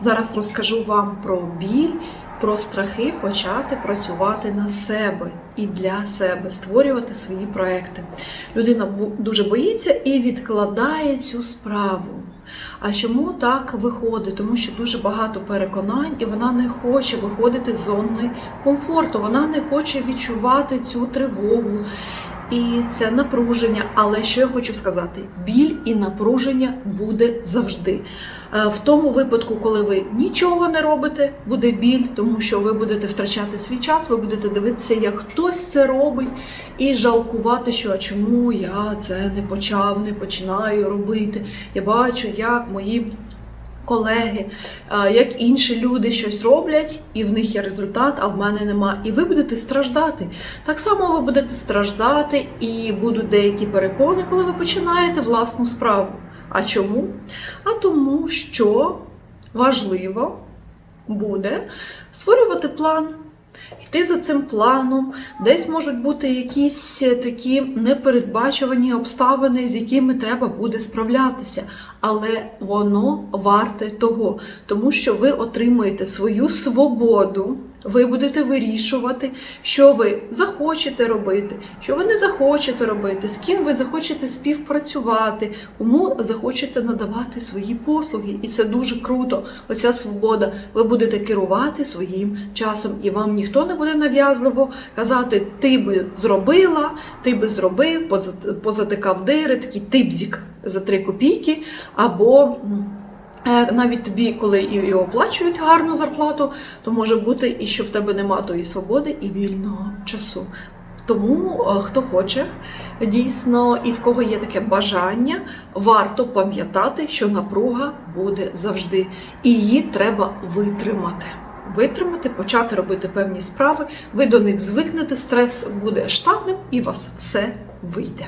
Зараз розкажу вам про біль, про страхи почати працювати на себе і для себе, створювати свої проекти. Людина дуже боїться і відкладає цю справу. А чому так виходить? Тому що дуже багато переконань, і вона не хоче виходити з зони комфорту. Вона не хоче відчувати цю тривогу і це напруження. Але що я хочу сказати: біль і напруження буде завжди. Е, В тому випадку, коли ви нічого не робите, буде біль, тому що ви будете втрачати свій час, ви будете дивитися, як хтось це робить, і жалкувати, що а чому я це не почав, не починаю робити. Я бачу, як мої. Колеги, е, як інші люди щось роблять, і в них є результат, а в мене нема. І ви будете страждати. Так само ви будете страждати, і будуть деякі перепони, коли ви починаєте власну справу. А чому? А тому, що важливо буде створювати план. Йти за цим планом, десь можуть бути якісь такі непередбачувані обставини, з якими треба буде справлятися, але воно варте того, тому що ви отримуєте свою свободу, ви будете вирішувати, що ви захочете робити, що ви не захочете робити, з ким ви захочете співпрацювати, кому захочете надавати свої послуги. І це дуже круто. Оця свобода. Ви будете керувати своїм часом, і вам ніхто не буде нав'язливо казати, ти би зробила, ти би зробив, поза- позатикав дири, такий типзік за три копійки, або. е, Навіть тобі, коли і, і оплачують гарну зарплату, то може бути і що в тебе нема тої свободи і вільного часу. Тому е, хто хоче дійсно і в кого є таке бажання, варто пам'ятати, що напруга буде завжди, і її треба витримати. Витримати, почати робити певні справи. Ви до них звикнете, стрес буде штатним, і у вас все вийде.